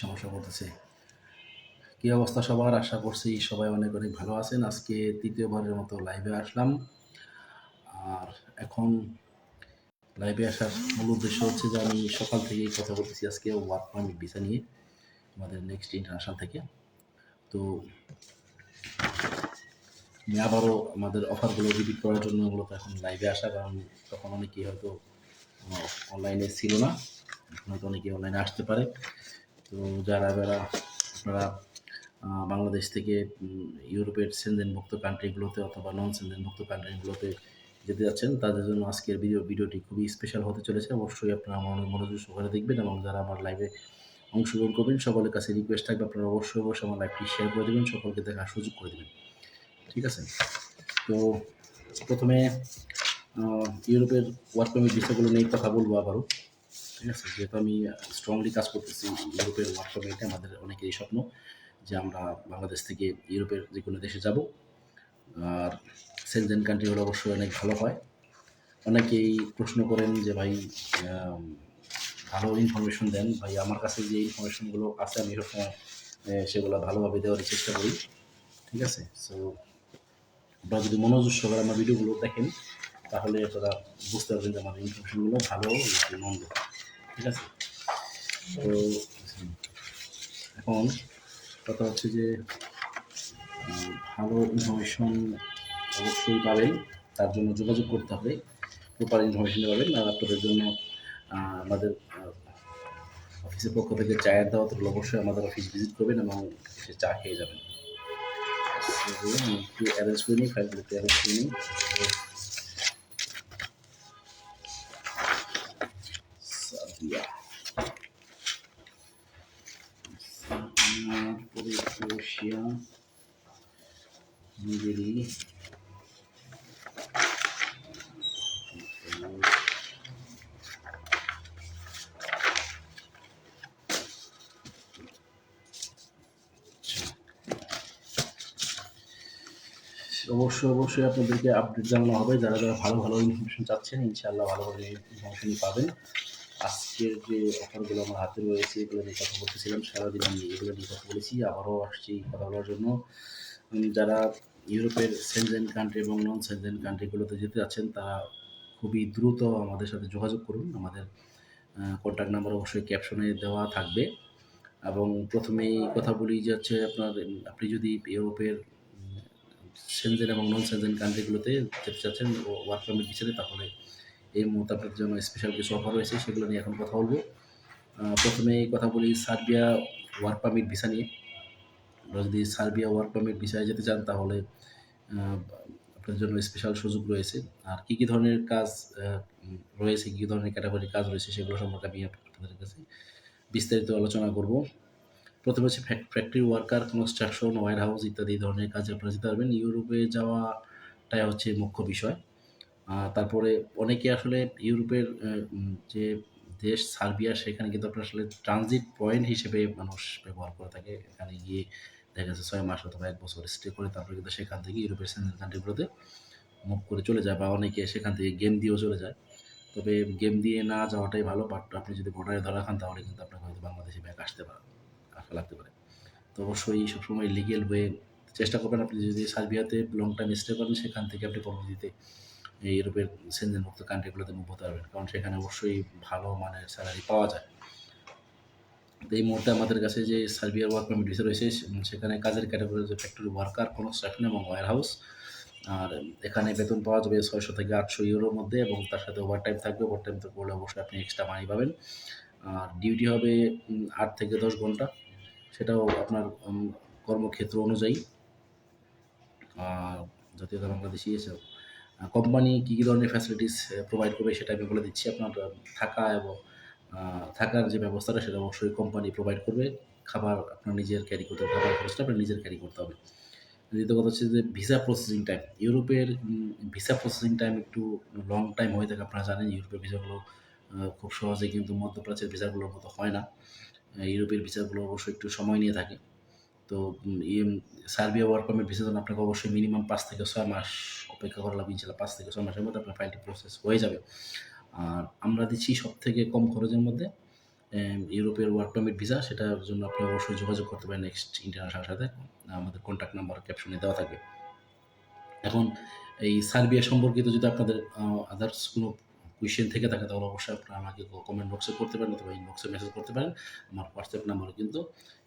সমস্যা করতেছে কি অবস্থা সবার? আশা করছি সবাই অনেক অনেক ভালো আছেন। আজকে তৃতীয়বারের মতো লাইভে আসলাম। আর এখন লাইভে আসার মূল উদ্দেশ্য হচ্ছে যে আমি সকাল থেকেই কথা বলতেছি আজকে ওয়ার্ক পারমিট ভিসা নিয়ে আমাদের নেক্সট ইন্টারন্যাশনাল থেকে। তো আমি আবারও আমাদের অফারগুলো রিপিট করার জন্য মূলত এখন লাইভে আসা, কারণ তখন অনেকেই হয়তো অনলাইনে ছিল না। হয়তো অনেকেই অনলাইনে আসতে পারে। তো যারা যারা আপনারা বাংলাদেশ থেকে ইউরোপের সেনজেনভুক্ত কান্ট্রিগুলোতে অথবা নন সেনজেনভুক্ত কান্ট্রিগুলোতে যেতে যাচ্ছেন, তাদের জন্য আজকের ভিডিও ভিডিওটি খুবই স্পেশাল হতে চলেছে। অবশ্যই আপনারা মনো- মনোযোগ সহকারে দেখবেন এবং যারা আমার লাইভে অংশগ্রহণ করবেন, সকলের কাছে রিকোয়েস্ট থাকবে, আপনারা অবশ্যই অবশ্যই আমার লাইভটি শেয়ার করে দেবেন, সকলকে দেখার সুযোগ করে দেবেন। ঠিক আছে? তো প্রথমে ইউরোপের ওয়ার্ক পারমিট ভিসাগুলো নিয়ে কথা বলব আবারও। ঠিক আছে? যেহেতু আমি স্ট্রংলি কাজ করতেছি, ইউরোপের ওয়ার্ক পারমিটে আমাদের অনেকেরই স্বপ্ন যে আমরা বাংলাদেশ থেকে ইউরোপের যে কোনো দেশে যাব। আর সেনজেন কান্ট্রি হলে অবশ্যই অনেক ভালো হয়। অনেকেই প্রশ্ন করেন যে, ভাই ভালো ইনফরমেশন দেন। ভাই, আমার কাছে যে ইনফরমেশনগুলো আছে, আমি সবসময় সেগুলো ভালোভাবে দেওয়ার চেষ্টা করি। ঠিক আছে? সো আপনারা যদি মনোযোগ সহকারে আমার ভিডিওগুলো দেখেন, তাহলে আপনারা বুঝতে পারবেন যে আমার ইনফরমেশনগুলো ভালো মন্দ ঠিক আছে? তো এখন কথা হচ্ছে যে ভালো ইনফরমেশন অবশ্যই পাবেন, তার জন্য যোগাযোগ করতে হবে। প্রপার ইনফরমেশন পাবেন আর আপনাদের জন্য আমাদের অফিসের পক্ষ থেকে চায়ের দেওয়া তো অবশ্যই আমাদের অফিস ভিজিট করবেন এবং সে চা খেয়ে যাবেন। একটু অ্যারেঞ্জ করে নিই ফাইলগুলো একটু অ্যারেঞ্জ করে নিই। হাঙ্গেরি অবশ্যই অবশ্যই আপনাদেরকে আপডেট জানানো হবে। যারা যারা ভালো ভালো ইনফরমেশন চাচ্ছেন, ইনশাআল্লাহ ভালো ভালো ইনফরমেশনই পাবেন। আজকের যে অফারগুলো আমার হাতে রয়েছে, এগুলো নিয়ে কথা বলতেছিলাম, সারাদিন আমি এগুলো নিয়ে কথা বলেছি, আবারও আসছি কথা বলার জন্য। যারা ইউরোপের সেনজেন কান্ট্রি এবং নন সেনজেন কান্ট্রিগুলোতে যেতে যাচ্ছেন তারা খুবই দ্রুত আমাদের সাথে যোগাযোগ করুন। আমাদের কন্ট্যাক্ট নাম্বার অবশ্যই ক্যাপশনে দেওয়া থাকবে। এবং প্রথমেই কথা বলি যে হচ্ছে আপনার আপনি যদি ইউরোপের সেনজেন এবং নন সেনজেন কান্ট্রিগুলোতে যেতে চাচ্ছেন ওয়ার্ক পারমিট বিচারে তাহলে এই মুহূর্তে আপনার জন্য স্পেশাল কিছু অফার রয়েছে সেগুলো নিয়ে এখন কথা বলব। আহ, প্রথমে কথা বলি সার্বিয়া ওয়ার্ক পারমিট ভিসা নিয়ে। আপনারা যদি সার্বিয়া ওয়ার্ক পারমিট ভিসায় যেতে চান, তাহলে আপনার জন্য স্পেশাল সুযোগ রয়েছে। আর কী কী ধরনের কাজ রয়েছে, কী ধরনের ক্যাটাগরির কাজ রয়েছে, সেগুলো সম্পর্কে আমি আপনাদের কাছে বিস্তারিত আলোচনা করব। প্রথমে হচ্ছে factory worker construction warehouse ইত্যাদি ধরনের কাজে আপনারা যেতে পারবেন। ইউরোপে যাওয়াটাই হচ্ছে মুখ্য বিষয়। তারপরে অনেকে আসলে ইউরোপের যে দেশ সার্বিয়া, সেখানে কিন্তু আপনার আসলে ট্রানজিট পয়েন্ট হিসেবে মানুষ ব্যবহার করে থাকে। এখানে গিয়ে দেখা যাচ্ছে ছয় মাস অথবা এক বছর স্টে করে, তারপরে কিন্তু সেখান থেকে ইউরোপের সেন্ট্রাল কান্ট্রিগুলোতে মুভ করে চলে যায় বা অনেকে সেখান থেকে গেম দিয়েও চলে যায়। তবে গেম দিয়ে না যাওয়াটাই ভালো বাট আপনি যদি বর্ডারে ধরা খান, তাহলে কিন্তু আপনাকে হয়তো বাংলাদেশে ব্যাক আসতে পারে আসা লাগতে পারে। তো অবশ্যই সবসময় লিগেল ওয়ে চেষ্টা করবেন আপনি যদি সার্বিয়াতে লং টাইম স্টে করেন, সেখান থেকে আপনি পরবর্তীতে ইউরোপের সেনজেনভুক্ত কান্ট্রিগুলোতে মুভ হতে পারবেন। কারণ সেখানে অবশ্যই ভালো মানের স্যালারি পাওয়া যায়। তো এই মুহূর্তে আমাদের কাছে যে সার্বিয়ার ওয়ার্ক পারমিট ভিসা রয়েছে সেখানে কাজের ক্যাটাগরি হচ্ছে ফ্যাক্টরি ওয়ার্কার কনস্ট্রাকশন এবং ওয়ার হাউস আর এখানে বেতন পাওয়া যাবে ছয়শো থেকে আটশো ইউরোর মধ্যে এবং তার সাথে ওভার টাইম থাকবে। ওভার টাইম তো করলে অবশ্যই আপনি এক্সট্রা মানি পাবেন। আর ডিউটি হবে আট থেকে দশ ঘণ্টা। সেটাও আপনার কর্মক্ষেত্র অনুযায়ী। আর জাতীয়তা বাংলাদেশি এসব। কোম্পানি কী কী ধরনের ফ্যাসিলিটিস প্রোভাইড করবে সেটা আমি বলে দিচ্ছি। আপনার থাকা এবং থাকার যে ব্যবস্থাটা সেটা অবশ্যই কোম্পানি প্রোভাইড করবে। খাবার আপনার নিজের ক্যারি করতে হবে, খাবার খরচটা আপনার নিজের ক্যারি করতে হবে। দ্বিতীয় কথা হচ্ছে যে ভিসা প্রসেসিং টাইম ইউরোপের ভিসা প্রসেসিং টাইম একটু লং টাইম হয়ে থাকে, আপনারা জানেন ইউরোপের ভিসাগুলো খুব সহজে কিন্তু মধ্যপ্রাচ্যের ভিসাগুলোর মতো হয় না। ইউরোপের ভিসাগুলো অবশ্যই একটু সময় নিয়ে থাকে। তো ইম- সার্বিয়া ওয়ার্ক পারমিট ভিসার জন্য আপনাকে অবশ্যই মিনিমাম পাঁচ থেকে ছয় মাস অপেক্ষা করা লাগবে, ইনশাল্লাহ পাঁচ থেকে ছয় মাসের মধ্যে আপনার ফাইলটি প্রসেস হয়ে যাবে। আর আমরা দিচ্ছি সব থেকে কম খরচের মধ্যে ইউরোপের ওয়ার্ক পারমিট ভিসা সেটার জন্য আপনি অবশ্যই যোগাযোগ করতে পারেন নেক্সট ইন্টারন্যাশনাল সাথে। আমাদের কন্ট্যাক্ট নাম্বার ক্যাপশনে দেওয়া থাকবে। এখন এই সার্বিয়া সম্পর্কিত যদি আপনাদের আদার্স কোনো কোয়েশ্চেন থেকে থাকে, তাহলে অবশ্যই আপনারা আমাকে কমেন্ট বক্সে করতে পারেন অথবা ইনবক্সে মেসেজ করতে পারেন। আমার হোয়াটসঅ্যাপ নাম্বার কিন্তু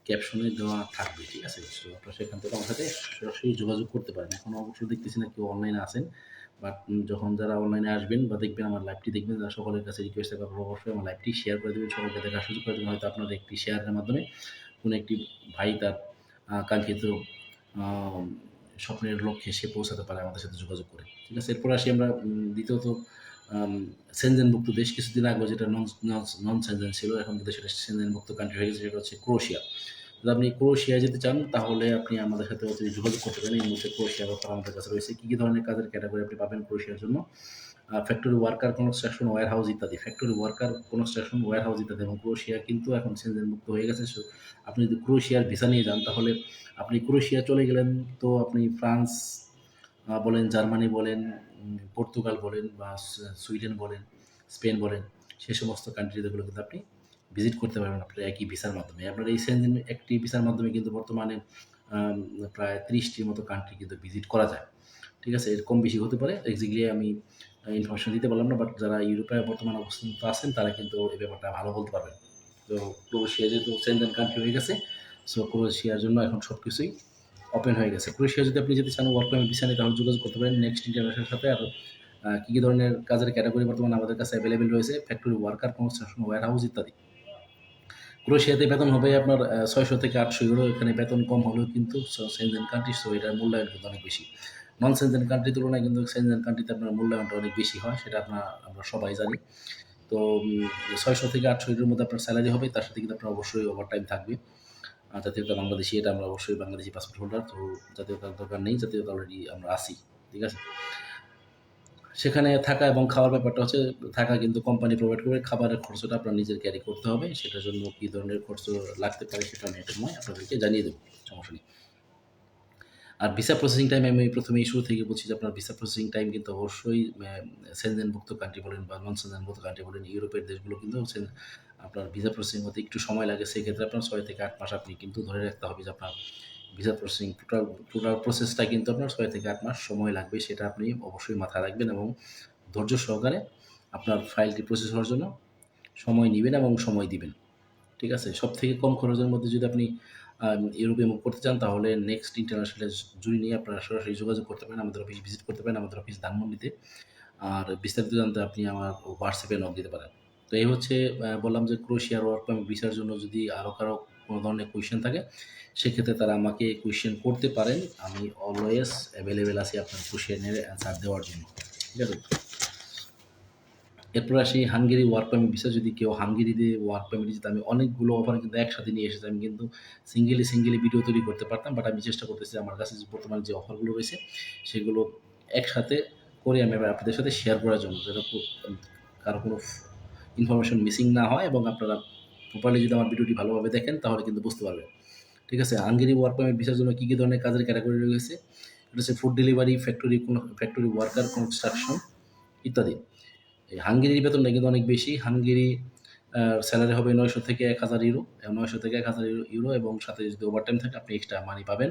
ক্যাপশনে দেওয়া থাকবে, ঠিক আছে তো আপনারা সেখান থেকে আমার সাথে সরাসরি যোগাযোগ করতে পারেন। এখন অবশ্যই দেখতেছি না কেউ অনলাইনে আছেন বাট যখন যারা অনলাইনে আসবেন বা দেখবেন আমার লাইভটি দেখবেন, তারা সকলের কাছে রিকোয়েস্ট থাকবে অবশ্যই আমার লাইভটি শেয়ার করে দেবেন, সকলকে দেখার সুযোগ করে দেবেন। হয়তো আপনার একটি শেয়ারের মাধ্যমে কোনো একটি ভাই তার কাঙ্ক্ষিত স্বপ্নের লক্ষ্যে সে পৌঁছাতে পারে আমাদের সাথে যোগাযোগ করে, ঠিক আছে? এরপর আসি আমরা দ্বিতীয়ত সেনজেনমুক্ত দেশ কিছুদিন আগে যেটা নন নন সেনজেন ছিল, এখন কিন্তু সেটা সেনজেনমুক্ত কান্ট্রি হয়ে গেছে, সেটা হচ্ছে ক্রোয়েশিয়া যদি আপনি ক্রোয়েশিয়া যেতে চান, তাহলে আপনি আমাদের সাথে হচ্ছে যোগাযোগ করতে পারেন। এই মুহূর্তে ক্রোয়েশিয়ার ব্যাপার আমাদের কাছে রয়েছে কী কী ধরনের কাজের ক্যাটাগরি আপনি পাবেন ক্রোয়েশিয়ার জন্য। Factory worker construction warehouse ইত্যাদি। Factory worker construction warehouse ইত্যাদি। এবং ক্রোয়েশিয়া কিন্তু এখন সেনজেন মুক্ত হয়ে গেছে। আপনি যদি ক্রোয়েশিয়ার ভিসা নিয়ে যান, তাহলে আপনি ক্রোয়েশিয়া চলে গেলেন। তো আপনি ফ্রান্স বলেন জার্মানি বলেন পর্তুগাল বলেন বা সুইডেন বলেন, স্পেন বলেন, সে সমস্ত কান্ট্রিগুলো কিন্তু আপনি ভিজিট করতে পারবেন আপনার একই ভিসার মাধ্যমে। আপনার এই সেনজেন একটি ভিসার মাধ্যমে কিন্তু বর্তমানে প্রায় ত্রিশটির মতো কান্ট্রি কিন্তু ভিজিট করা যায়। ঠিক আছে? এর কম বেশি হতে পারে। এক্স্যাক্টলি আমি ইনফরমেশন দিতে পারলাম না বাট যারা ইউরোপে বর্তমানে অবস্থিত আছেন, তারা কিন্তু এই ব্যাপারটা ভালো বলতে পারবেন। তো ক্রোয়েশিয়া যেহেতু সেনজেন কান্ট্রি হয়ে গেছে সো ক্রোয়েশিয়ার জন্য এখন সব কিছুই ওপেন হয়ে গেছে। ক্রোয়েশিয়া যদি আপনি যদি চান ওয়ার্ক পারমিট ভিসা তাহলে যোগাযোগ করতে পারেন নেক্সট ইন্টারন্যাশনাল সাথে। আর কী কী ধরনের কাজের ক্যাটাগরি বর্তমানে আমাদের কাছে অ্যাভেলেবেল রয়েছে? Factory worker construction warehouse ইত্যাদি। ক্রোয়েশিয়াতে বেতন হবে আপনার ছয়শো থেকে আটশো ইউরো এখানে বেতন কম হলেও কিন্তু সেনজেন কান্ট্রি সো এটার মূল্যায়ন কিন্তু অনেক বেশি। নন সেনজেন কান্ট্রির তুলনায় কিন্তু সেনজেন কান্ট্রিতে আপনার মূল্যায়নটা অনেক বেশি হয়, সেটা আপনার, আমরা সবাই জানি। তো ছয়শো থেকে আটশো ইউরোর মধ্যে আপনার স্যালারি হবে, তার সাথে কিন্তু আপনার অবশ্যই ওভার টাইম থাকবে। জাতীয়তা বাংলাদেশি, এটা আমরা অবশ্যই বাংলাদেশি পাসপোর্ট হোল্ডার তো জাতীয়তার দরকার নেই, জাতীয়তা অলরেডি আমরা আসি ঠিক আছে? সেখানে থাকা এবং খাওয়ার ব্যাপারটা হচ্ছে, থাকা কিন্তু কোম্পানি প্রোভাইড করবে খাবারের খরচটা আপনার নিজের ক্যারি করতে হবে, সেটার জন্য কী ধরনের খরচ লাগতে পারে সেটা আমি একটা সময় আপনাদেরকে জানিয়ে দেবো, সমস্যা নেই। আর ভিসা প্রসেসিং টাইম আমি প্রথমে ইস্যু থেকে বলছি যে আপনার ভিসা প্রসেসিং টাইম কিন্তু অবশ্যই সেনজেনভুক্ত কান্ট্রি বলেন বা নন সেনজেনভুক্ত কান্ট্রি বলেন, ইউরোপের দেশগুলো কিন্তু আপনার ভিসা প্রসেসিং হতে একটু সময় লাগে, সেক্ষেত্রে আপনার ছয় থেকে আট মাস আপনি কিন্তু ধরে রাখতে হবে যে আপনার ভিসা প্রসেসিং টোটাল টোটাল প্রসেসটা কিন্তু আপনার ছয় থেকে আট মাস সময় লাগবে, সেটা আপনি অবশ্যই মাথায় রাখবেন এবং ধৈর্য সহকারে আপনার ফাইলটি প্রসেস হওয়ার জন্য সময় নেবেন এবং সময় দিবেন। ঠিক আছে? সব থেকে কম খরচের মধ্যে যদি আপনি ইউরোপে মুভ করতে চান, তাহলে নেক্সট ইন্টারন্যাশনাল জুড়ি নিয়ে আপনারা সরাসরি যোগাযোগ করতে পারেন, আমাদের অফিস ভিজিট করতে পারেন, আমাদের অফিস ধানমন্ডিতে। আর বিস্তারিত জানতে আপনি আমার হোয়াটসঅ্যাপে নক দিতে পারেন। তো এই হচ্ছে বললাম যে ক্রোয়েশিয়ার ওয়ার্ক পারমিট ভিসার জন্য যদি আরও কারও কোনো ধরনের কোয়েশ্চেন থাকে, সেক্ষেত্রে তারা আমাকে কোয়েশ্চেন করতে পারেন। আমি অলওয়েজ অ্যাভেলেবেল আছি আপনার কোয়েশ্চেনের অ্যান্সার দেওয়ার জন্য। ঠিক আছে? এরপর আসি, হাঙ্গেরি ওয়ার্ক পারমিট ভিসা যদি কেউ হাঙ্গেরিতে ওয়ার্ক পারমিট যেতে আমি অনেকগুলো অফার কিন্তু একসাথে নিয়ে এসেছি। আমি কিন্তু সিঙ্গেলি সিঙ্গেলি ভিডিও তৈরি করতে পারতাম বাট আমি চেষ্টা করতেছি আমার কাছে যে বর্তমানে যে অফারগুলো রয়েছে, সেগুলো একসাথে করে আমি আপনাদের সাথে শেয়ার করার জন্য। যেটা কারও কোনো ইনফরমেশন মিসিং না হয় এবং আপনারা প্রপারলি যদি আমার ভিডিওটি ভালোভাবে দেখেন, তাহলে কিন্তু বুঝতে পারবেন। ঠিক আছে? হাঙ্গেরি ওয়ার্ক পারমিট ভিসার জন্য কী কী ধরনের কাজের ক্যাটাগরি রয়েছে? এটা হচ্ছে ফুড ডেলিভারি ফ্যাক্টরি কোনো ফ্যাক্টরি ওয়ার্কার কনস্ট্রাকশন ইত্যাদি। এই হাঙ্গেরির বেতনটা কিন্তু অনেক বেশি। হাঙ্গেরি স্যালারি হবে নয়শো থেকে এক হাজার ইউরো নয়শো থেকে এক হাজার ইউরো এবং সাথে যদি ওভার টাইম থাকে, আপনি এক্সট্রা মানি পাবেন।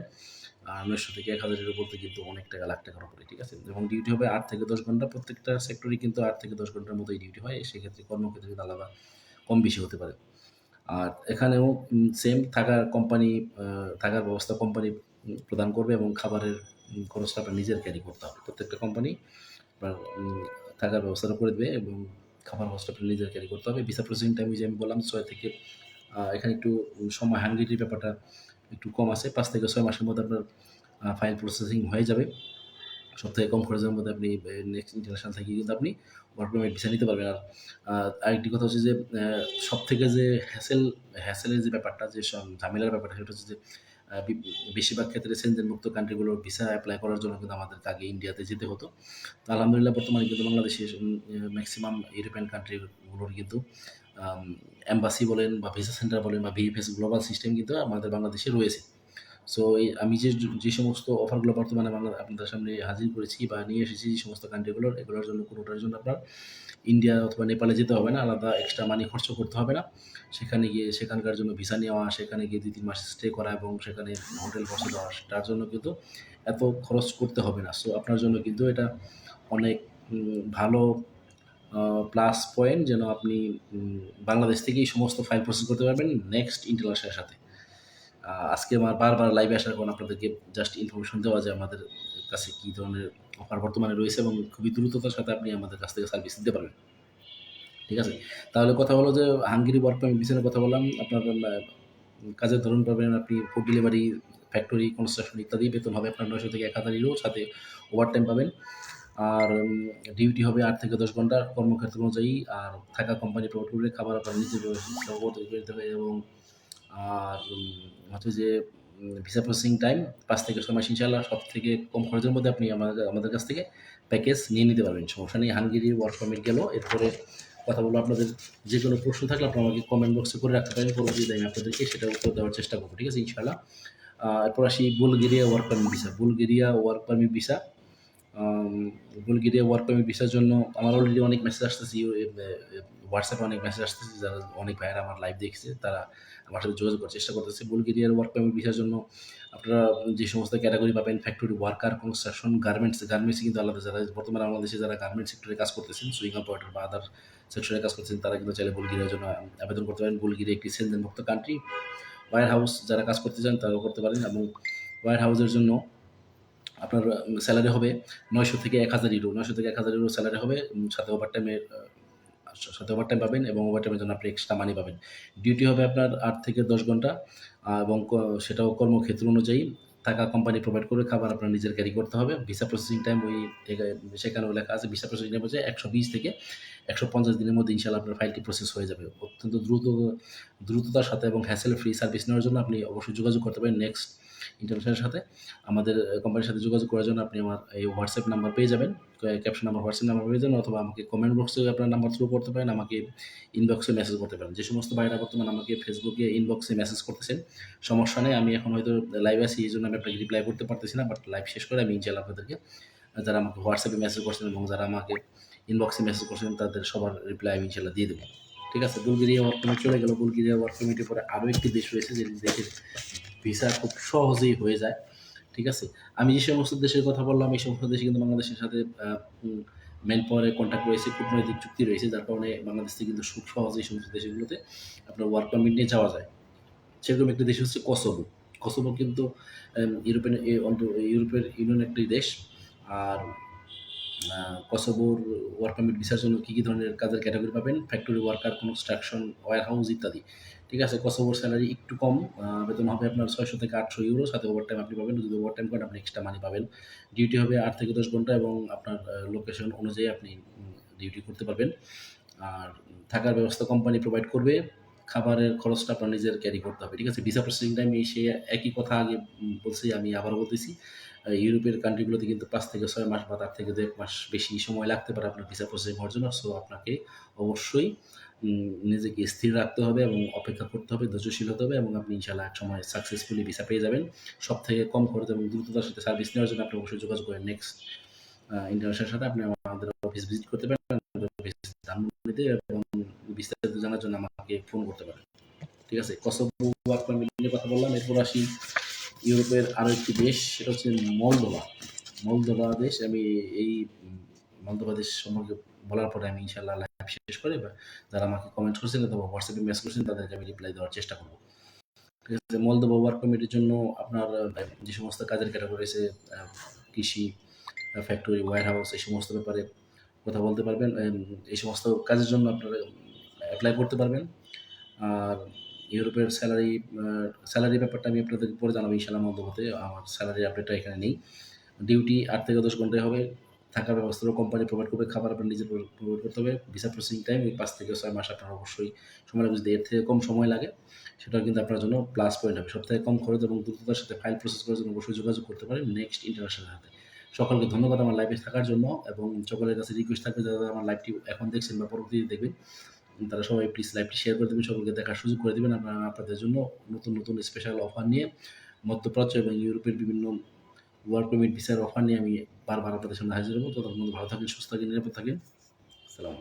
নয়শো থেকে এক হাজার ইউরো বলতে কিন্তু অনেক টাকা, লাখ টাকার উপরে, ঠিক আছে? এবং ডিউটি হবে আট থেকে দশ ঘণ্টা, প্রত্যেকটা সেক্টরই কিন্তু আট থেকে দশ ঘণ্টার মতোই ডিউটি হয়, সেক্ষেত্রে কর্মক্ষেত্রে কিন্তু আলাদা কম বেশি হতে পারে। আর এখানেও সেম থাকার কোম্পানি থাকার ব্যবস্থা কোম্পানি প্রদান করবে এবং খাবারের খরচটা আপনার নিজের ক্যারি করতে হবে। প্রত্যেকটা কোম্পানি আপনার থাকার ব্যবস্থাটা করে দেবে এবং খাবার খরচটা আপনার নিজের ক্যারি করতে হবে। ভিসা প্রসেসিং টাইম যে আমি বললাম, ছয় থেকে এখানে একটু সময় হাঙ্গেরির ব্যাপারটা একটু কম আছে, পাঁচ থেকে ছয় মাসের মধ্যে আপনার ফাইল প্রসেসিং হয়ে যাবে। সব থেকে কম খরচের মধ্যে আপনি নেক্সট ইন্টারন্যাশনাল থেকে কিন্তু আপনি ওয়ার্ক পারমিট ভিসা নিতে পারবেন। আর আরেকটি কথা হচ্ছে যে সব থেকে যে হ্যাসেল হ্যাসেলের যে ব্যাপারটা, যে ঝামেলার ব্যাপারটা, সেটা হচ্ছে যে বেশিরভাগ ক্ষেত্রে সেনজেন মুক্ত কান্ট্রিগুলোর ভিসা অ্যাপ্লাই করার জন্য কিন্তু আমাদেরকে আগে ইন্ডিয়াতে যেতে হতো। তো আলহামদুলিল্লাহ বর্তমানে কিন্তু বাংলাদেশের ম্যাক্সিমাম ইউরোপিয়ান কান্ট্রিগুলোর কিন্তু এম্বাসি বলেন বা ভিসা সেন্টার বলেন বা ভিএফএস গ্লোবাল সিস্টেম কিন্তু আমাদের বাংলাদেশে রয়েছে। সো আমি যে যে সমস্ত অফারগুলো বর্তমানে বাংলা, আপনাদের সামনে হাজির করেছি বা নিয়ে এসেছি, যে সমস্ত কান্ট্রিগুলোর এগুলোর জন্য কোনোটার জন্য আপনার ইন্ডিয়া অথবা নেপালে যেতে হবে না, আলাদা এক্সট্রা মানি খরচ করতে হবে না। সেখানে গিয়ে, সেখানকার জন্য ভিসা নেওয়া, সেখানে গিয়ে দুই, তিন মাস স্টে করা এবং সেখানে হোটেল খরচ দেওয়া, তার জন্য কিন্তু এত খরচ করতে হবে না। সো আপনার জন্য কিন্তু এটা অনেক ভালো প্লাস পয়েন্ট যেন আপনি বাংলাদেশ থেকেই সমস্ত ফাইল প্রসেস করতে পারবেন নেক্সট ইন্টারন্যাশনালের সাথে। আজকে আমার বারবার লাইভে আসার কারণ আপনাদেরকে জাস্ট ইনফরমেশন দেওয়া যায় আমাদের কাছে কী ধরনের অফার বর্তমানে রয়েছে এবং খুবই দ্রুততার সাথে আপনি আমাদের কাছ থেকে সার্ভিস দিতে পারবেন। ঠিক আছে? তাহলে কথা হলো যে হাঙ্গেরি ওয়ার্ক পারমিট ভিসার কথা বললাম। আপনার কাজের ধরন পাবেন আপনি ফুড ডেলিভারি ফ্যাক্টরি কনস্ট্রাকশন ইত্যাদি বেতন হবে আপনার নয়শো থেকে এক হাজার ইউরো সাথে ওভার টাইম পাবেন। আর ডিউটি হবে আট থেকে দশ ঘণ্টা কর্মক্ষেত্র অনুযায়ী। আর থাকা কোম্পানি প্রোভাইড করবে খাবার আপনার নিজের করতে হবে এবং, আর হচ্ছে যে ভিসা প্রসেসিং টাইম পাঁচ থেকে ছয় মাস ইনশাল্লাহ সব থেকে কম খরচের মধ্যে আপনি আমাদের আমাদের কাছ থেকে প্যাকেজ নিয়ে নিতে পারবেন। সমস্যা নেই, হাঙ্গেরি ওয়ার্ক পারমিট গেল। এরপরে কথা বলব আপনাদের, যে কোনো প্রশ্ন থাকলে আপনারা আমাকে কমেন্ট বক্সে করে রাখতে পারেন। পরবর্তীতে আমি আপনাদেরকে সেটা উত্তর দেওয়ার চেষ্টা করব, ঠিক আছে ইনশাল্লাহ এরপর আসি Bulgaria work permit visa Bulgaria work permit visa Bulgaria work permit ভিসার জন্য আমার অলরেডি অনেক মেসেজ আসতেছি হোয়াটসঅ্যাপে অনেক মেসেজ আসতেছে, যারা অনেক ভাইয়েরা আমার লাইভ দেখছে, তারা আমার সাথে যোগাযোগ করার চেষ্টা করতেছে। বুলগেরিয়ার ওয়ার্ক পারমিট ভিসার জন্য আপনারা যে সমস্ত ক্যাটাগরি পাবেন factory worker construction garments garments কিন্তু আলাদা। যারা বর্তমানে বাংলাদেশে যারা গার্মেন্টস সেক্টরে কাজ করতেছেন সুইং অপারেটর বা আদার সেক্টরে কাজ করতেছেন, তারা কিন্তু চাইলে বুলগেরিয়ার জন্য আবেদন করতে পারেন। বুলগেরিয়া একটি সেলদেন মুক্ত কান্ট্রি ওয়ার হাউস যারা কাজ করতে চান, তারাও করতে পারেন এবং ওয়ার হাউসের জন্য আপনার স্যালারি হবে নয়শো থেকে এক হাজার ইউরো নয়শো থেকে এক হাজার ইউরো স্যালারি হবে সাথে ওভার টাইমের সাথে ওভার টাইম পাবেন এবং ওভার টাইমের জন্য আপনি এক্সট্রা মানি পাবেন। ডিউটি হবে আপনার আট থেকে দশ ঘণ্টা এবং সেটাও কর্মক্ষেত্র অনুযায়ী টাকা কোম্পানি প্রোভাইড করবে খাবার আপনার নিজের ক্যারি করতে হবে। ভিসা প্রসেসিং টাইম ওই সেখানেও লেখা আছে ভিসা প্রসেসিং টাইম হচ্ছে একশো বিশ থেকে একশো পঞ্চাশ দিনের মধ্যে ইনশাল্লাহ আপনার ফাইলটি প্রসেস হয়ে যাবে। অত্যন্ত দ্রুত, দ্রুততার সাথে এবং হ্যাসেল ফ্রি সার্ভিস নেওয়ার জন্য আপনি অবশ্যই যোগাযোগ করতে পারেন। নেক্সট ইন্টারন্যাশনালের সাথে। আমাদের কোম্পানির সাথে যোগাযোগ করার জন্য আপনি আমার এই হোয়াটসঅ্যাপ নাম্বার পেয়ে যাবেন। ক্যাপশন নাম্বার হোয়াটসঅ্যাপ নাম্বার পেয়ে যাবেন অথবা আমাকে কমেন্ট বক্সে আপনার নাম্বার থ্রু করতে পারেন, আমাকে ইনবক্সে মেসেজ করতে পারেন। যে সমস্ত ভাইরা বর্তমানে আমাকে ফেসবুকে ইনবক্সে মেসেজ করতেছেন, সমস্যা নেই, আমি এখন হয়তো লাইভ আছি, এই জন্য আমি আপনাকে রিপ্লাই করতে পারতেছি না বাট লাইভ শেষ করে আমি ইনশাল্লাহ আপনাদেরকে যারা আমাকে হোয়াটসঅ্যাপে মেসেজ করছেন এবং যারা আমাকে ইনবক্সে মেসেজ করছেন, তাদের সবার রিপ্লাই আমি ইনশাল্লাহ দিয়ে দেবো। ঠিক আছে? বুলগেরিয়া ওয়ার্ক চলে গেল। বুলগেরিয়া ওয়ার্ক পারমিটের পরে আরও একটি দেশ রয়েছে যে দেশের ভিসা খুব সহজেই হয়ে যায়, ঠিক আছে? আমি যে সমস্ত দেশের কথা বললাম, এই সমস্ত দেশে কিন্তু বাংলাদেশের সাথে ম্যান পাওয়ারের কন্ট্যাক্ট রয়েছে, কূটনৈতিক চুক্তি রয়েছে, যার কারণে বাংলাদেশ থেকে কিন্তু খুব সহজেই সমস্ত দেশগুলোতে আপনার ওয়ার্ক পারমিট নিয়ে যাওয়া যায়। সেরকম একটি দেশ হচ্ছে কসোভো কসোভো কিন্তু ইউরোপিয়ান ইউরোপের ইউনিয়ন একটি দেশ, আর কসোভোর ওয়ার্ক পারমিট ভিসার জন্য কী কী ধরনের কাজের ক্যাটাগরি পাবেন? Factory worker construction warehouse ইত্যাদি। ঠিক আছে কসোভোর স্যালারি একটু কম বেতন হবে আপনার ছয়শো থেকে আটশো ইউরো সাথে ওভার টাইম আপনি পাবেন, যদি ওভার টাইম করেন আপনি এক্সট্রা মানি পাবেন। ডিউটি হবে আট থেকে দশ ঘণ্টা এবং আপনার লোকেশন অনুযায়ী আপনি ডিউটি করতে পারবেন। আর থাকার ব্যবস্থা কোম্পানি প্রোভাইড করবে, খাবারের খরচটা আপনার নিজের ক্যারি করতে হবে, ঠিক আছে? ভিসা প্রসেসিং টাইম সে একই কথা আগে বলছি, আমি আবারও বলতেছি ইউরোপের কান্ট্রিগুলোতে কিন্তু পাঁচ থেকে ছয় মাস বা তার থেকে দু এক মাস বেশি সময় লাগতে পারে আপনার ভিসা প্রসেসিং হওয়ার জন্য সো আপনাকে অবশ্যই নিজেকে স্থির রাখতে হবে এবং অপেক্ষা করতে হবে ধৈর্যশীল হতে হবে এবং আপনি ইনশাল্লাহ এক সময় সাকসেসফুলি ভিসা পেয়ে যাবেন। সব থেকে কম খরচ এবং দ্রুততার সাথে সার্ভিস নেওয়ার জন্য আপনি অবশ্যই যোগাযোগ করেন নেক্সট ইন্টারন্যাশনাল সাথে আপনি আমাদের অফিস ভিজিট করতে পারেন এবং বিস্তারিত জানার জন্য আমাকে ফোন করতে পারেন। ঠিক আছে? কসোভো ওয়ার্ক পারমিট কথা বললাম। এরপর আসি ইউরোপের আরও একটি দেশ সেটা হচ্ছে মলদোভা। মলদোভা দেশ আমি এই উম, মলদোভা দেশ সম্পর্কে বলার পরে আমি ইনশাল্লাহ লাইভ শেষ করে যারা আমাকে কমেন্ট করছেন অথবা হোয়াটসঅ্যাপে মেসেজ করছেন তাদেরকে আমি রিপ্লাই দেওয়ার চেষ্টা করব। ঠিক আছে মলদোভা ওয়ার্ক কমিটির জন্য আপনার যে সমস্ত কাজের ক্যাটাগরি আহ, কৃষি ফ্যাক্টরি ওয়ার হাউস এই সমস্ত ব্যাপারে কথা বলতে পারবেন এই সমস্ত কাজের জন্য আপনারা অ্যাপ্লাই করতে পারবেন। আর ইউরোপের স্যালারি স্যালারি ব্যাপারটা আমি আপনাদের পরে জানাব ইনশাল্লাহ মধ্যবতে আমার স্যালারি আপডেটটা এখানে নেই। ডিউটি আট থেকে দশ ঘন্টায় হবে। থাকার ব্যবস্থাও কোম্পানি প্রোভাইড করবে, খাবার আপনার নিজে প্রোভাইড করতে হবে। ভিসা প্রসেসিং টাইম ওই পাঁচ থেকে ছয় মাস আপনার অবশ্যই সময় লাগবে, যদি এর থেকে কম সময় লাগে সেটাও কিন্তু আপনার জন্য প্লাস পয়েন্ট হবে। সব থেকে কম খরচ এবং দ্রুততার সাথে ফাইল প্রসেস করার জন্য অবশ্যই যোগাযোগ করতে পারেন নেক্সট ইন্টারন্যাশনাল হাতে। সকলকে ধন্যবাদ আমার লাইভে থাকার জন্য এবং সকলের কাছে রিকোয়েস্ট থাকবে যারা আমার লাইভটি এখন দেখছেন বা পরবর্তীতে দেখবেন, তারা সবাই প্লিজ লাইভটি শেয়ার করে দেবেন, সকলকে দেখার সুযোগ করে দেবেন। আপনারা আপনাদের জন্য নতুন নতুন স্পেশাল অফার নিয়ে মধ্যপ্রাচ্য এবং ইউরোপের বিভিন্ন ওয়ার্ক পারমিট ভিসার অফার নিয়ে আমি বারবার আপনাদের সামনে হাজির হব। ততক্ষণ ভালো থাকেন সুস্থ থাকেন নিরাপদ থাকেন। আসসালামু